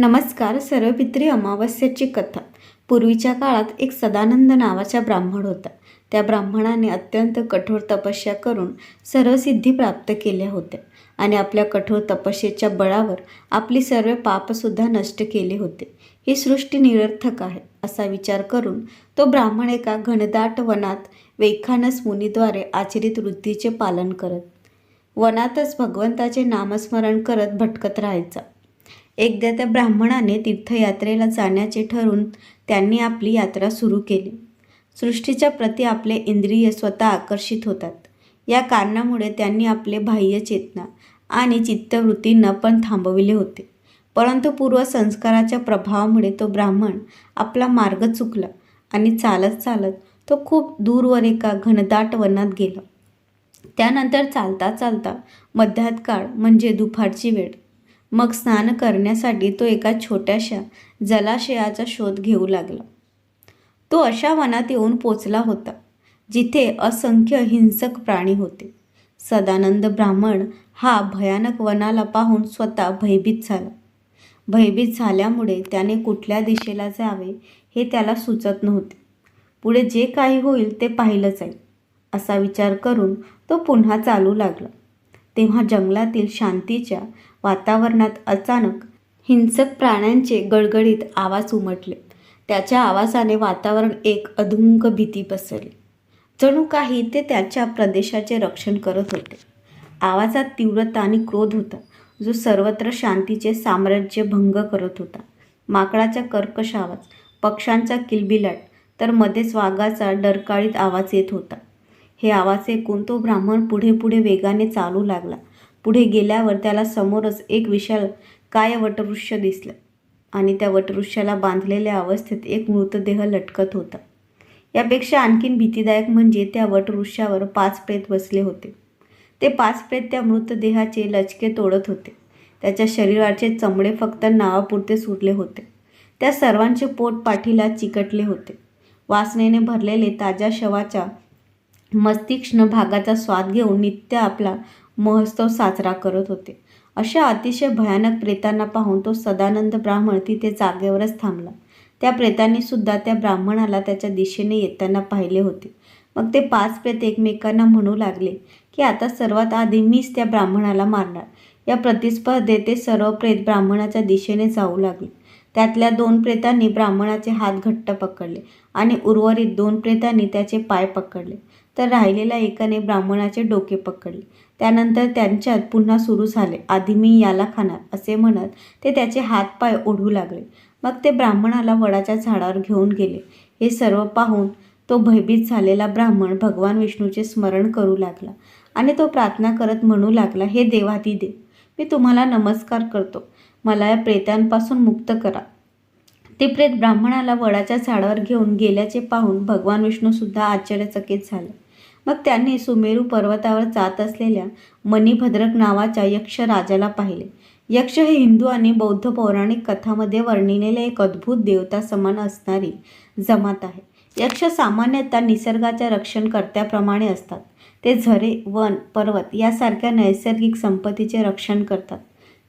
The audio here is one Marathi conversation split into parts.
नमस्कार सर्वपित्री अमावस्याची कथा. पूर्वीच्या काळात एक सदानंद नावाचा ब्राह्मण होता. त्या ब्राह्मणाने अत्यंत कठोर तपस्या करून सर्वसिद्धी प्राप्त केल्या होत्या आणि आपल्या कठोर तपस्येच्या बळावर आपली सर्व पापसुद्धा नष्ट केले होते. ही सृष्टी निरर्थक आहे असा विचार करून तो ब्राह्मण एका घनदाट वनात वैखानस मुनीद्वारे आचरित वृत्तीचे पालन करत वनातच भगवंताचे नामस्मरण करत भटकत राहायचा. एकदा त्या ब्राह्मणाने तीर्थयात्रेला जाण्याचे ठरून त्यांनी आपली यात्रा सुरू केली. सृष्टीच्या प्रती आपले इंद्रिय स्वतः आकर्षित होतात. या कारणामुळे त्यांनी आपले बाह्य चेतना आणि चित्तवृत्तींना पण थांबविले होते. परंतु पूर्वसंस्काराच्या प्रभावामुळे तो ब्राह्मण आपला मार्ग चुकला आणि चालत चालत तो खूप दूरवर एका घनदाट वनात गेला. त्यानंतर चालता चालता मध्यात काळ म्हणजे दुपारची वेळ मग स्नान करण्यासाठी तो एका छोट्याशा जलाशयाचा शोध घेऊ लागला. तो अशा वनात येऊन पोचला होता जिथे असंख्य हिंसक प्राणी होते. सदानंद ब्राह्मण हा भयानक वनाला पाहून स्वतः भयभीत झाला. भयभीत झाल्यामुळे त्याने कुठल्या दिशेला जावे हे त्याला सुचत नव्हते. पुढे जे काही होईल ते पाहिलं जाईल असा विचार करून तो पुन्हा चालू लागला. तेव्हा जंगलातील शांतीच्या वातावरणात अचानक हिंसक प्राण्यांचे गडगडीत आवाज उमटले. त्याच्या आवाजाने वातावरण एक अधुंक भीती पसरली. जणू काही ते त्याच्या प्रदेशाचे रक्षण करत होते. आवाजात तीव्रता आणि क्रोध होता जो सर्वत्र शांतीचे साम्राज्य भंग करत होता. माकडाचा कर्कश आवाज पक्ष्यांचा किलबिलाट तर मध्येच वाघाचा डरकाळीत आवाज येत होता. हे आवाज ऐकून तो ब्राह्मण पुढे पुढे वेगाने चालू लागला. पुढे गेल्यावर त्याला समोरच एक विशाल काय वटवृक्ष दिसलं. आणि त्या वटवृक्षाला बांधलेल्या अवस्थेत एक मृतदेह लटकत होता. यापेक्षा आणखीन भीतीदायक म्हणजे त्या वटवृक्षावर पाच प्रेत बसले होते. ते पाच प्रेत त्या मृतदेहाचे लचके तोडत होते. त्याच्या शरीराचे चमडे फक्त नावापुरते सुटले होते. त्या सर्वांचे पोट पाठीला चिकटले होते. वासनेने भरलेले ताज्या शवाच्या मस्तिष्ण भागाचा स्वाद घेऊन नित्य आपला महोत्सव साजरा करत होते. अशा अतिशय भयानक प्रेतांना पाहून तो सदानंद ब्राह्मण तिथे जागेवरच थांबला. त्या प्रेतांनी सुद्धा त्या ब्राह्मणाला त्याच्या दिशेने येताना पाहिले होते. मग ते पाच प्रेत एकमेकांना म्हणू लागले की आता सर्वात आधी मीच त्या ब्राह्मणाला मारणार. या प्रतिस्पर्धेत ते सर्व प्रेत ब्राह्मणाच्या दिशेने जाऊ लागले. त्यातल्या दोन प्रेतांनी ब्राह्मणाचे हात घट्ट पकडले आणि उर्वरित दोन प्रेतांनी त्याचे पाय पकडले. तर राहिलेल्या एकाने ब्राह्मणाचे डोके पकडले. त्यानंतर त्यांच्यात पुन्हा सुरू झाले. आधी मी याला खाणार असे म्हणत ते त्याचे हातपाय ओढू लागले. मग ते ब्राह्मणाला वडाच्या झाडावर घेऊन गेले. हे सर्व पाहून तो भयभीत झालेला ब्राह्मण भगवान विष्णूचे स्मरण करू लागला आणि तो प्रार्थना करत म्हणू लागला हे देवादी देव मी तुम्हाला नमस्कार करतो. मला या प्रेतांपासून मुक्त करा. ते प्रेत ब्राह्मणाला वडाच्या झाडावर घेऊन गेल्याचे पाहून भगवान विष्णूसुद्धा आश्चर्यचकित झाले. मग त्यांनी सुमेरू पर्वतावर जात असलेल्या मणिभद्रक नावाच्या यक्ष राजाला पाहिले. यक्ष हे हिंदू आणि बौद्ध पौराणिक कथामध्ये वर्णिलेले एक अद्भुत देवता समान असणारी जमात आहे. यक्ष सामान्यतः निसर्गाच्या रक्षणकर्त्याप्रमाणे असतात. ते झरे वन पर्वत यासारख्या नैसर्गिक संपत्तीचे रक्षण करतात.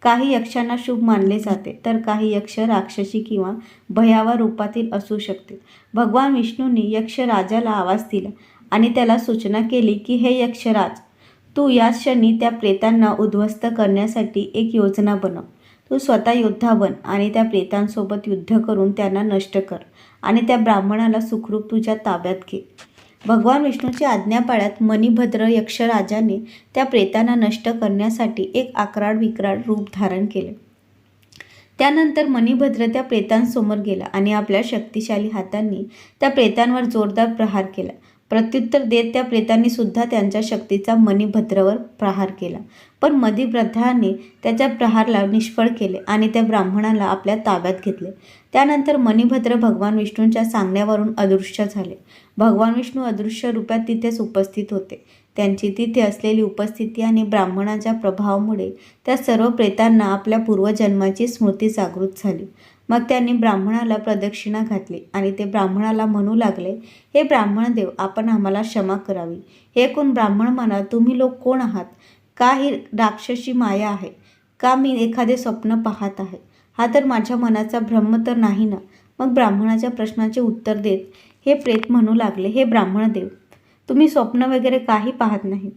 काही यक्षांना शुभ मानले जाते तर काही यक्ष राक्षसी किंवा भयावा रूपातील असू शकते. भगवान विष्णूंनी यक्ष राजाला आवाज दिला. आणि त्याला सूचना केली की हे यक्षराज तू या क्षणी त्या प्रेतांना उद्ध्वस्त करण्यासाठी एक योजना बनव तू स्वतः योद्धा बन आणि त्या प्रेतांसोबत युद्ध करून त्यांना नष्ट कर आणि त्या ब्राह्मणाला सुखरूप तुझ्या ताब्यात घे भगवान विष्णूची आज्ञा पाळ्यात मणिभद्र यक्षराजाने त्या प्रेतांना नष्ट करण्यासाठी एक आकराड विक्राड रूप धारण केले. त्यानंतर मणिभद्र त्या प्रेतांसमोर गेला आणि आपल्या शक्तिशाली हातांनी त्या प्रेतांवर जोरदार प्रहार केला. प्रत्युत्तर देत त्या प्रेतांनी सुद्धा त्यांच्या शक्तीचा मणिभद्रावर प्रहार केला. पण मणिभद्राने त्याच्या प्रहारला निष्फळ केले आणि त्या ब्राह्मणाला आपल्या ताब्यात घेतले. त्यानंतर मणिभद्र भगवान विष्णूंच्या सांगण्यावरून अदृश्य झाले. भगवान विष्णू अदृश्य रूपात तिथेच उपस्थित होते. त्यांची तिथे असलेली उपस्थिती आणि ब्राह्मणाच्या प्रभावामुळे त्या सर्व प्रेतांना आपल्या पूर्वजन्माची स्मृती जागृत झाली. मग त्यांनी ब्राह्मणाला प्रदक्षिणा घातली आणि ते ब्राह्मणाला म्हणू लागले हे ब्राह्मण देव आपण आम्हाला क्षमा करावी. हे कोण ब्राह्मण म्हणा तुम्ही लोक कोण आहात? का ही राक्षसी माया आहे? का मी एखादे स्वप्न पाहत आहे? हा तर माझ्या मनाचा भ्रम तर नाही ना मग ब्राह्मणाच्या प्रश्नाचे उत्तर देत हे प्रेत म्हणू लागले हे ब्राह्मणदेव तुम्ही स्वप्न वगैरे काही पाहत नाही.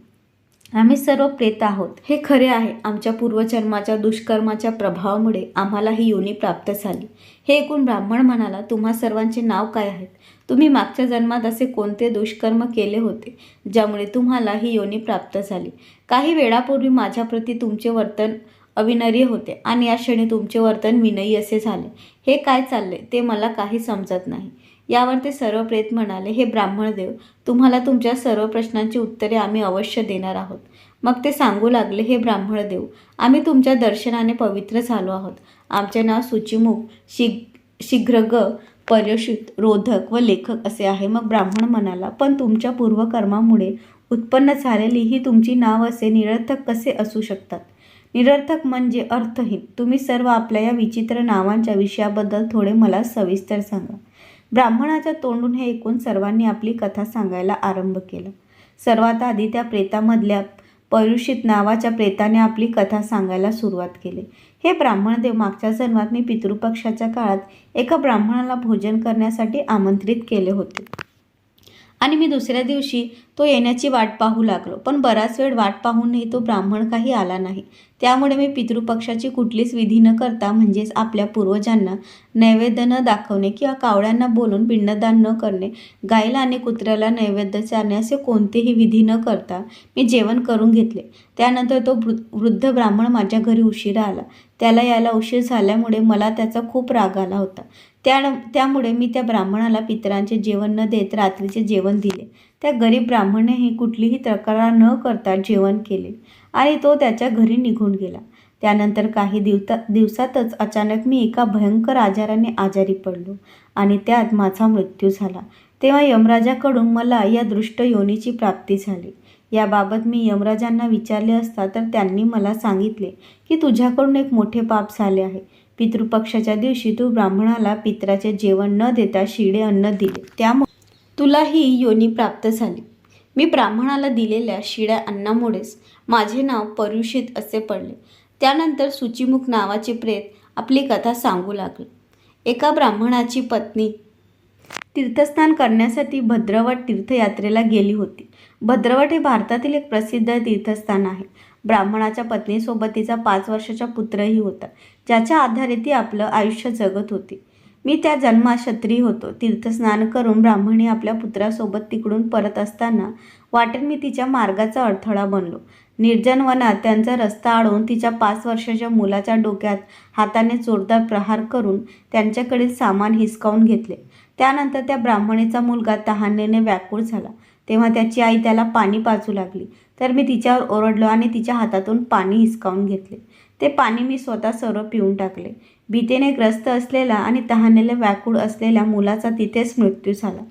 आम्ही सर्व प्रेत आहोत. हे खरे आहे. आमच्या पूर्वजन्माच्या दुष्कर्माच्या प्रभावामुळे आम्हाला ही योनी प्राप्त झाली. हे ऐकून ब्राह्मण म्हणाला तुम्हा सर्वांचे नाव काय आहेत तुम्ही मागच्या जन्मात असे कोणते दुष्कर्म केले होते ज्यामुळे तुम्हाला ही योनी प्राप्त झाली? काही वेळापूर्वी माझ्याप्रती तुमचे वर्तन अविनर्य होते आणि या क्षणी तुमचे वर्तन विनयी असे झाले. हे काय चालले ते मला काही समजत नाही. यावर ते सर्व प्रेत म्हणाले हे ब्राह्मणदेव तुम्हाला तुमच्या सर्व प्रश्नांची उत्तरे आम्ही अवश्य देणार आहोत. मग ते सांगू लागले हे ब्राह्मणदेव आम्ही तुमच्या दर्शनाने पवित्र झालो आहोत. आमचे नाव सुचिमुख शिग शीघ्रग पर्यशित रोधक व लेखक असे आहे. मग ब्राह्मण म्हणाला पण तुमच्या पूर्वकर्मामुळे उत्पन्न झालेली ही तुमची नाव असे निरर्थक कसे असू शकतात? निरर्थक म्हणजे अर्थहीन. तुम्ही सर्व आपल्या या विचित्र नावांच्या विषयाबद्दल थोडे मला सविस्तर सांगा. ब्राह्मणाच्या तोंडून हे ऐकून सर्वांनी आपली कथा सांगायला आरंभ केला. सर्वात आधी त्या प्रेतामधल्या परुषित नावाच्या प्रेताने आपली कथा सांगायला सुरुवात केली. हे ब्राह्मणदेव मागच्या जन्मात मी पितृपक्षाच्या काळात एका ब्राह्मणाला भोजन करण्यासाठी आमंत्रित केले होते. आणि मी दुसऱ्या दिवशी तो येण्याची वाट पाहू लागलो. पण बराच वेळ वाट पाहूनही तो ब्राह्मण काही आला नाही. त्यामुळे मी पितृपक्षाची कुठलीच विधी न करता म्हणजेच आपल्या पूर्वजांना नैवेद्य न दाखवणे किंवा कावळ्यांना बोलून पिंडदान न करणे गायला आणि कुत्र्याला नैवेद्य चारणे असे कोणतेही विधी न करता मी जेवण करून घेतले. त्यानंतर तो वृ वृद्ध ब्राह्मण माझ्या घरी उशिरा आला. त्याला यायला उशीर झाल्यामुळे मला त्याचा खूप राग आला होता. त्या त्यामुळे मी त्या ब्राह्मणाला पितरांचे जेवण न देत रात्रीचे जेवण दिले. त्या गरीब ब्राह्मणानेही कुठलीही तक्रार न करता जेवण केले. आणि तो त्याच्या घरी निघून गेला. त्यानंतर काही दिवता दिवसातच अचानक मी एका भयंकर आजाराने आजारी पडलो आणि त्यात माझा मृत्यू झाला. तेव्हा यमराजाकडून मला या दृष्ट योनीची प्राप्ती झाली. याबाबत मी यमराजांना विचारले असता तर त्यांनी मला सांगितले की तुझ्याकडून एक मोठे पाप झाले आहे. पितृपक्षाच्या दिवशी तू ब्राह्मणाला पित्राचे जेवण न देता शिडे अन्न दिले. त्यामुळे तुला ही योनी प्राप्त झाली. मी ब्राह्मणाला दिलेल्या शिड्या अन्नामुळेच माझे नाव परुषित असे पडले. त्यानंतर सुचिमुख नावाचे प्रेत आपली कथा सांगू लागले. एका ब्राह्मणाची पत्नी तीर्थस्नान करण्यासाठी भद्रवट तीर्थयात्रेला गेली होती. भद्रवट हे भारतातील एक प्रसिद्ध तीर्थस्थान आहे. ब्राह्मणाच्या पत्नीसोबत तिचा पाच वर्षाचा पुत्रही होता ज्याच्या आधारे ती आपलं आयुष्य जगत होती. मी त्या जन्मात क्षत्रिय होतो. तीर्थस्नान करून ब्राह्मणी आपल्या पुत्रासोबत तिकडून परत असताना वाटेत मी तिच्या मार्गाचा अडथळा बनलो. निर्जन वनात त्यांचा रस्ता अडवून तिच्या पाच वर्षाच्या मुलाच्या डोक्यात हाताने जोरदार प्रहार करून त्यांच्याकडील सामान हिसकावून घेतले. त्यानंतर त्या ब्राह्मणीचा मुलगा तहानेने व्याकुळ झाला. तेव्हा त्याची आई त्याला पाणी पाचू लागली. तर मी तिच्यावर ओरडलो आणि तिच्या हातातून पाणी हिसकावून घेतले. ते पाणी मी स्वतः सर्व पिऊन टाकले. भीतीने ग्रस्त असलेला आणि तहानेला व्याकुळ असलेल्या मुलाचा तिथेच मृत्यू झाला.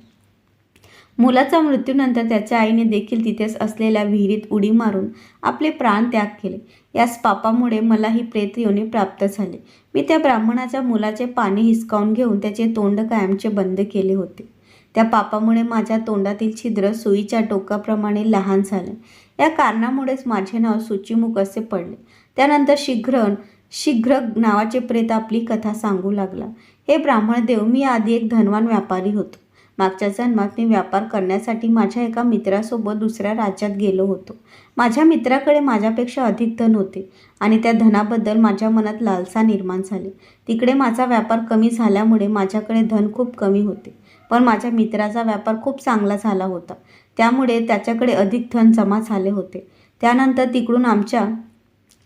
मुलाचा मृत्यूनंतर त्याच्या आईने देखील तिथेच असलेल्या विहिरीत उडी मारून आपले प्राण त्याग केले. याच पापामुळे मला ही प्रेत योनी प्राप्त झाले. मी त्या ब्राह्मणाच्या मुलाचे पाणी हिसकावून घेऊन त्याचे तोंड कायमचे बंद केले होते. त्या पापामुळे माझ्या तोंडातील छिद्र सुईच्या टोकाप्रमाणे लहान झाले. या कारणामुळेच माझे नाव सुचिमुख असे पडले. त्यानंतर शीघ्र शीघ्र नावाचे प्रेत आपली कथा सांगू लागला. हे ब्राह्मणदेव मी आधी एक धनवान व्यापारी होतो. मागच्या जन्मात मी व्यापार करण्यासाठी माझ्या एका मित्रासोबत दुसऱ्या राज्यात गेलो होतो. माझ्या मित्राकडे माझ्यापेक्षा अधिक धन होते आणि त्या धनाबद्दल माझ्या मनात लालसा निर्माण झाली. तिकडे माझा व्यापार कमी झाल्यामुळे माझ्याकडे धन खूप कमी होते. पण माझ्या मित्राचा व्यापार खूप चांगला झाला होता. त्यामुळे त्याच्याकडे अधिक धन जमा झाले होते. त्यानंतर तिकडून आमच्या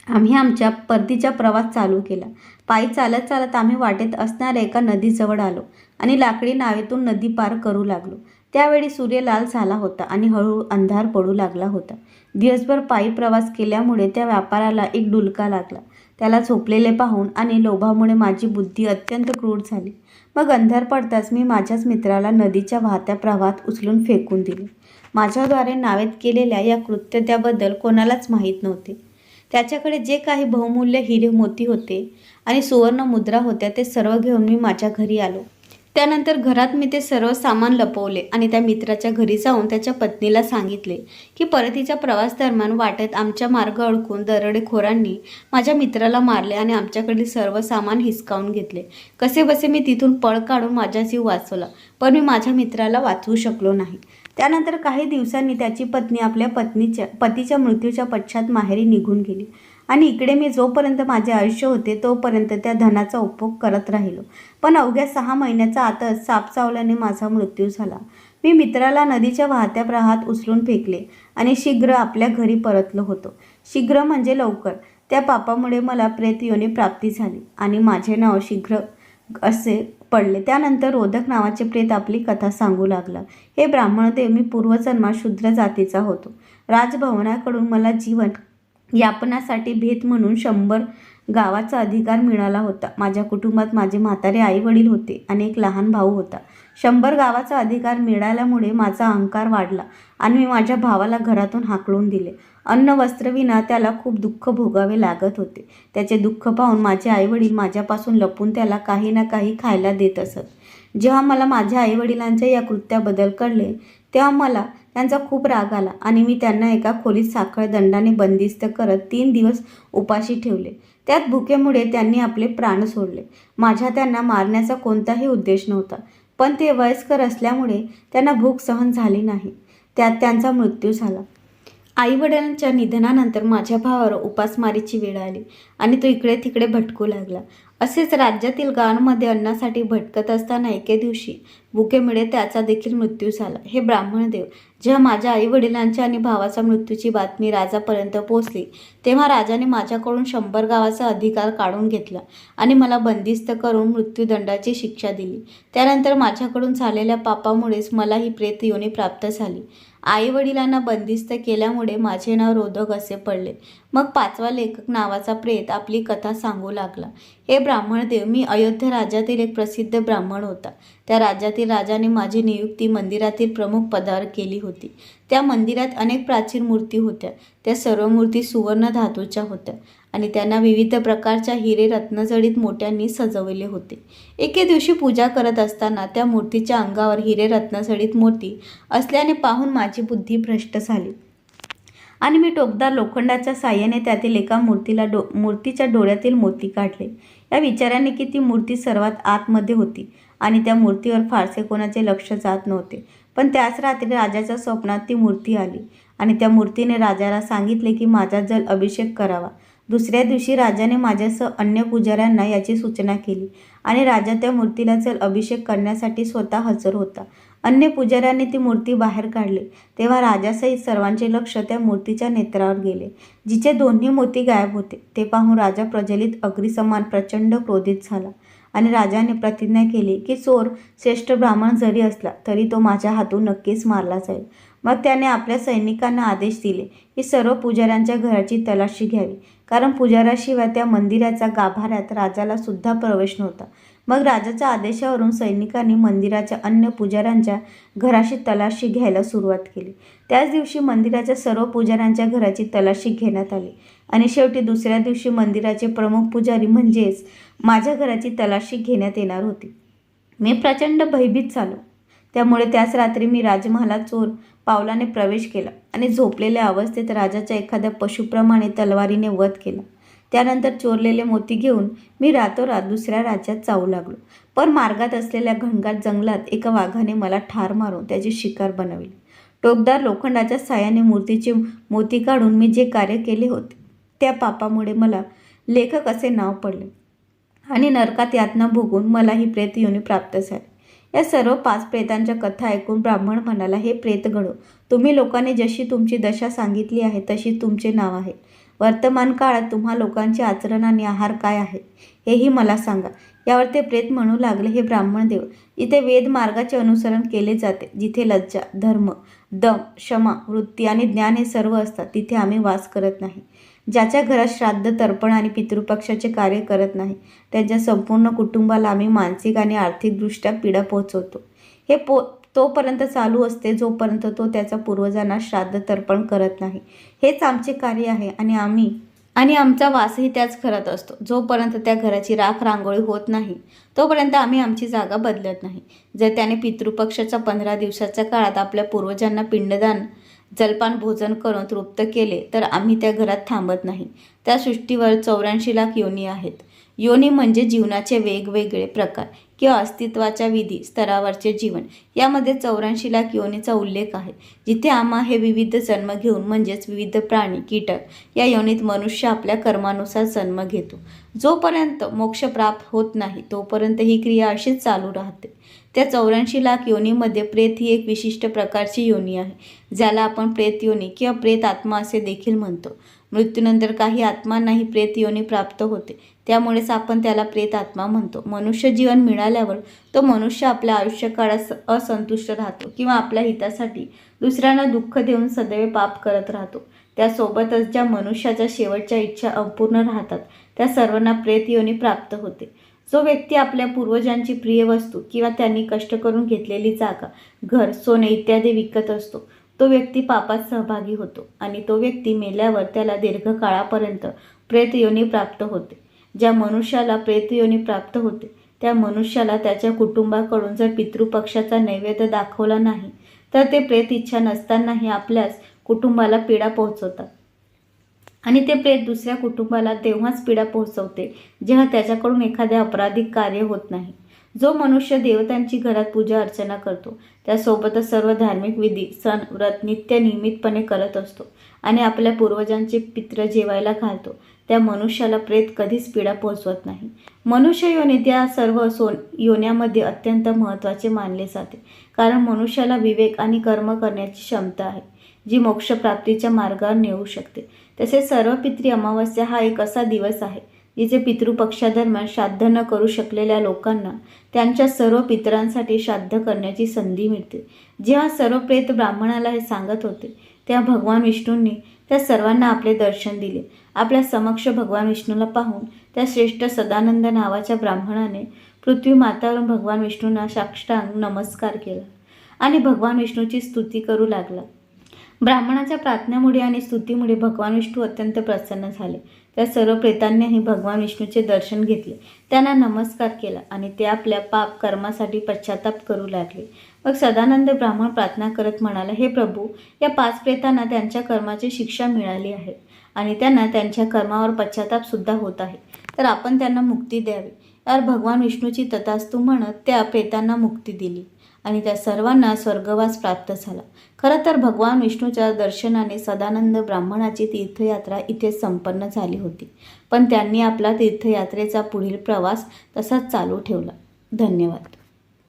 आम्ही आमच्या परतीचा प्रवास चालू केला. पायी चालत चालत आम्ही वाटेत असणाऱ्या एका नदीजवळ आलो आणि लाकडी नावेतून नदी पार करू लागलो. त्यावेळी सूर्य लाल झाला होता आणि हळूहळू अंधार पडू लागला होता. दिवसभर पायी प्रवास केल्यामुळे त्या व्यापाराला एक डुलका लागला. त्याला झोपलेले पाहून आणि लोभामुळे माझी बुद्धी अत्यंत क्रूर झाली. मग अंधार पडताच मी माझ्याच मित्राला नदीच्या वाहत्या प्रवाहात उचलून फेकून दिले. माझ्याद्वारे नावेत केलेल्या या कृत्य त्याबद्दल कोणालाच माहीत नव्हते. त्याच्याकडे जे काही बहुमूल्य हिरे मोती होते आणि सुवर्ण मुद्रा होत्या ते सर्व घेऊन मी माझ्या घरी आलो. त्यानंतर घरात मी ते सर्व सामान लपवले आणि त्या मित्राच्या घरी जाऊन त्याच्या पत्नीला सांगितले की परतीच्या प्रवास दरम्यान वाटेत आमच्या मार्ग अडकून दरोडेखोरांनी माझ्या मित्राला मारले आणि आमच्याकडील सर्व सामान हिसकावून घेतले. कसे बसे मी तिथून पळ काढून माझा जीव वाचवला पण मी माझ्या मित्राला वाचवू शकलो नाही. त्यानंतर काही दिवसांनी त्याची पत्नी आपल्या पत्नीच्या पतीच्या मृत्यूच्या पश्चात माहेरी निघून गेली. आणि इकडे मी जोपर्यंत माझे आयुष्य होते तोपर्यंत त्या धनाचा उपभोग करत राहिलो. पण अवघ्या सहा महिन्याचा आतच साप चावल्याने माझा मृत्यू झाला. मी मित्राला नदीच्या वाहत्या प्रहात उचलून फेकले आणि शीघ्र आपल्या घरी परतलो होतो. शीघ्र म्हणजे लवकर. त्या पापामुळे मला प्रेत योनी प्राप्ती झाली आणि माझे नाव शीघ्र असे पडले. त्यानंतर रोधक नावाचे प्रेत आपली कथा सांगू लागला. हे ब्राह्मणदेव मी पूर्वजन्मा शूद्र जातीचा होतो. राजभवनाकडून मला जीवन यापनासाठी भेट म्हणून शंभर गावाचा अधिकार मिळाला होता. माझ्या कुटुंबात माझे म्हातारे आई वडील होते. आणि एक लहान भाऊ होता. शंभर गावाचा अधिकार मिळाल्यामुळे माझा अहंकार वाढला आणि मी माझ्या भावाला घरातून हाकलून दिले. अन्न वस्त्रविना त्याला खूप दुःख भोगावे लागत होते. त्याचे दुःख पाहून माझे आईवडील माझ्यापासून लपून त्याला काही ना काही खायला देत असत. जेव्हा मला माझ्या आईवडिलांच्या या कृत्याबद्दल कळले तेव्हा मला त्यांचा खूप राग आला आणि मी त्यांना एका खोलीत साखळ दंडाने बंदिस्त करत तीन दिवस उपाशी ठेवले. त्यात भुकेमुळे त्यांनी आपले प्राण सोडले. माझ्या त्यांना मारण्याचा कोणताही उद्देश नव्हता पण ते वयस्कर असल्यामुळे त्यांना भूक सहन झाली नाही. त्यात त्यांचा मृत्यू झाला. आईवडिलांच्या निधनानंतर माझ्या भावावर उपासमारीची वेळ आली आणि तो इकडे तिकडे भटकू लागला. असेच राज्यातील गावांमध्ये अन्नासाठी भटकत असताना एके दिवशी भुकेमुळे त्याचा देखील मृत्यू झाला. हे ब्राह्मणदेव जेव्हा माझ्या आईवडिलांच्या आणि भावाच्या मृत्यूची बातमी राजापर्यंत पोहोचली तेव्हा राजाने माझ्याकडून शंभर गावाचा अधिकार काढून घेतला आणि मला बंदिस्त करून मृत्यूदंडाची शिक्षा दिली. त्यानंतर माझ्याकडून झालेल्या पापामुळेच मला ही प्रेत योनी प्राप्त झाली. आईवडिलांना बंदिस्त केल्यामुळे माझे नाव रोधक असे पडले. मग पाचवा लेखक नावाचा प्रेत आपली कथा सांगू लागला. हे ब्राह्मणदेव मी अयोध्या राज्यातील एक प्रसिद्ध ब्राह्मण होता. त्या राज्यातील राजाने माझी नियुक्ती मंदिरातील प्रमुख पदावर केली होती. त्या मंदिरात अनेक प्राचीन मूर्ती होत्या. त्या सर्व मूर्ती सुवर्ण धातूच्या होत्या. आणि त्यांना विविध प्रकारच्या हिरे रत्नजडीत मोठ्यांनी सजवले होते. एके दिवशी पूजा करत असताना त्या मूर्तीच्या अंगावर हिरे रत्नजडीत मोती असल्याने पाहून माझी बुद्धी भ्रष्ट झाली. आणि मी टोकदार लोखंडाच्या साह्याने त्यातील एका मूर्तीला डो मूर्तीच्या डोळ्यातील मोती काढले. या विचाराने की ती मूर्ती सर्वात आतमध्ये होती आणि त्या मूर्तीवर फारसे कोणाचे लक्ष जात नव्हते. पण त्याच रात्री राजाच्या स्वप्नात ती मूर्ती आली आणि त्या मूर्तीने राजाला सांगितले की माझा जल अभिषेक करावा. दुसऱ्या दिवशी राजाने माझ्यासह अन्य पुजाऱ्यांना याची सूचना केली आणि राजा त्या मूर्तीला चल अभिषेक करण्यासाठी स्वतः हजर होता. अन्य पुजाऱ्यांनी ती मूर्ती बाहेर काढली. तेव्हा राजासहित सर्वांचे लक्ष त्या मूर्तीच्या नेत्रावर गेले. जिचे दोन्ही मोती गायब होते ते पाहून राजा प्रज्वलित अग्रिसमान प्रचंड क्रोधित झाला आणि राजाने प्रतिज्ञा केली की चोर श्रेष्ठ ब्राह्मण जरी असला तरी तो माझ्या हातून नक्कीच मारला जाईल. मग त्याने आपल्या सैनिकांना आदेश दिले की सर्व पुजाऱ्यांच्या घराची तलाशी घ्यावी. कारण पुजाऱ्याशिवाय त्या मंदिराच्या गाभाऱ्यात राजाला सुद्धा प्रवेश नव्हता. मग राजाच्या आदेशावरून सैनिकांनी मंदिराच्या अन्य पुजाऱ्यांच्या घराशी तलाशी घ्यायला सुरुवात केली. त्याच दिवशी मंदिराच्या सर्व पुजाऱ्यांच्या घराची तलाशी घेण्यात आली. आणि शेवटी दुसऱ्या दिवशी मंदिराचे प्रमुख पुजारी म्हणजेच माझ्या घराची तलाशी घेण्यात येणार होती. मी प्रचंड भयभीत झालो. त्यामुळे त्याच रात्री मी राजमहालात चोर पावलाने प्रवेश केला आणि झोपलेल्या अवस्थेत राजाच्या एखाद्या पशुप्रमाणे तलवारीने वध केला. त्यानंतर चोरलेले मोती घेऊन मी रातोरात दुसऱ्या राज्यात जाऊ लागलो. पण मार्गात असलेल्या घनगाट जंगलात एका वाघाने मला ठार मारून त्याची शिकार बनवली. टोकदार लोखंडाच्या साह्याने मूर्तीचे मोती काढून मी जे कार्य केले होते त्या पापामुळे मला लेखक असे नाव पडले आणि नरकात यातना भोगून मला ही प्रेत योनी प्राप्त झाली. या सर्व पाच प्रेतांच्या कथा ऐकून ब्राह्मण म्हणाला हे प्रेत घडो तुम्ही लोकांनी जशी तुमची दशा सांगितली आहे तशी तुमचे नाव आहे. वर्तमान काळात तुम्हा लोकांचे आचरण आणि आहार काय आहे हेही मला सांगा. यावर ते प्रेत म्हणू लागले हे ब्राह्मण देव इथे वेद मार्गाचे अनुसरण केले जाते. जिथे लज्जा धर्म दम क्षमा वृत्ती आणि ज्ञान हे सर्व असतात तिथे आम्ही वास करत नाही. ज्याच्या घरात श्राद्ध तर्पण आणि पितृपक्षाचे कार्य करत नाही त्यांच्या संपूर्ण कुटुंबाला आम्ही मानसिक आणि आर्थिकदृष्ट्या पीडा पोहोचवतो. हे पो तोपर्यंत चालू असते जोपर्यंत तो त्याचा पूर्वजांना श्राद्ध तर्पण करत नाही. हेच आमचे कार्य आहे आणि आम्ही आणि आमचा वासही त्याच घरात असतो. जोपर्यंत त्या घराची राख रांगोळी होत नाही तोपर्यंत आम्ही आमची जागा बदलत नाही. जर त्याने पितृपक्षाच्या पंधरा दिवसाच्या काळात आपल्या पूर्वजांना पिंडदान जलपान भोजन करून तृप्त केले तर आम्ही त्या घरात थांबत नाही. त्या सृष्टीवर चौऱ्याऐंशी लाख योनी आहेत. योनी म्हणजे जीवनाचे वेगवेगळे प्रकार किंवा अस्तित्वाच्या विधी स्तरावरचे जीवन. यामध्ये चौऱ्याऐंशी लाख योनीचा उल्लेख आहे जिथे आम्हा हे विविध जन्म घेऊन म्हणजेच विविध प्राणी कीटक या योनीत मनुष्य आपल्या कर्मानुसार जन्म घेतो. जोपर्यंत मोक्ष प्राप्त होत नाही तोपर्यंत ही क्रिया अशीच चालू राहते. त्या चौऱ्याऐंशी लाख योनीमध्ये प्रेत ही एक विशिष्ट प्रकारची योनी आहे ज्याला आपण प्रेत योनी किंवा प्रेत आत्मा असे देखील म्हणतो. मृत्यूनंतर काही आत्मांनाही प्रेत योनी प्राप्त होते. त्यामुळेच आपण त्याला प्रेत आत्मा म्हणतो. मनुष्य जीवन मिळाल्यावर तो मनुष्य आपल्या आयुष्यकाळात असंतुष्ट राहतो किंवा आपल्या हितासाठी दुसऱ्यांना दुःख देऊन सदैव पाप करत राहतो. त्यासोबतच ज्या मनुष्याच्या शेवटच्या इच्छा अपूर्ण राहतात त्या सर्वांना प्रेत योनी प्राप्त होते. जो व्यक्ती आपल्या पूर्वजांची प्रिय वस्तू किंवा त्यांनी कष्ट करून घेतलेली जागा घर सोने इत्यादी विकत असतो तो व्यक्ती पापात सहभागी होतो आणि तो व्यक्ती मेल्यावर त्याला दीर्घकाळापर्यंत प्रेतयोनी प्राप्त होते. ज्या मनुष्याला प्रेतयोनी प्राप्त होते त्या मनुष्याला त्याच्या कुटुंबाकडून जर पितृपक्षाचा नैवेद्य दाखवला नाही तर ते प्रेत इच्छा नसतानाही आपल्याच कुटुंबाला पीडा पोहोचवतात. आणि ते प्रेत दुसऱ्या कुटुंबाला तेव्हाच पीडा पोहोचवते जेव्हा त्याच्याकडून एखादे अपराधिक कार्य होत नाही. जो मनुष्य देवतांची घरात पूजा अर्चना करतो त्यासोबतच सर्व धार्मिक विधी सण व्रत नित्य नियमितपणे करत असतो आणि आपल्या पूर्वजांचे पित्र जेवायला घालतो त्या मनुष्याला प्रेत कधीच पीडा पोहोचवत नाही. मनुष्य योनी त्या सर्व सोन योन्यामध्ये अत्यंत महत्त्वाचे मानले जाते कारण मनुष्याला विवेक आणि कर्म करण्याची क्षमता आहे जी मोक्षप्राप्तीच्या मार्गावर नेऊ शकते. तसेच सर्व पित्री अमावस्या हा एक असा दिवस आहे जिचे पितृपक्षादरम्यान श्राद्ध न करू शकलेल्या लोकांना त्यांच्या सर्व पितरांसाठी श्राद्ध करण्याची संधी मिळते. जेव्हा सर्व प्रेत ब्राह्मणाला हे सांगत होते तेव्हा भगवान विष्णूंनी त्या सर्वांना आपले दर्शन दिले. आपल्या समक्ष भगवान विष्णूला पाहून त्या श्रेष्ठ सदानंद नावाच्या ब्राह्मणाने पृथ्वी मातावरून भगवान विष्णूंना साष्टांग नमस्कार केला आणि भगवान विष्णूची स्तुती करू लागला. ब्राह्मणाच्या प्रार्थनेमुळे आणि स्तुतीमुळे भगवान विष्णू अत्यंत प्रसन्न झाले. त्या सर्व प्रेतांनीही भगवान विष्णूचे दर्शन घेतले. त्यांना नमस्कार केला आणि ते आपल्या पाप कर्मासाठी पश्चाताप करू लागले. मग सदानंद ब्राह्मण प्रार्थना करत म्हणाला हे प्रभू या पाच प्रेतांना त्यांच्या कर्माची शिक्षा मिळाली आहे आणि त्यांना त्यांच्या कर्मावर पश्चातापसुद्धा होत आहे. तर आपण त्यांना मुक्ती द्यावी. यार भगवान विष्णूची तथास्तू म्हणत त्या प्रेतांना मुक्ती दिली आणि त्या सर्वांना स्वर्गवास प्राप्त झाला. खरं तर भगवान विष्णूच्या दर्शनाने सदानंद ब्राह्मणाची तीर्थयात्रा इथे संपन्न झाली होती. पण त्यांनी आपला तीर्थयात्रेचा पुढील प्रवास तसाच चालू ठेवला. धन्यवाद.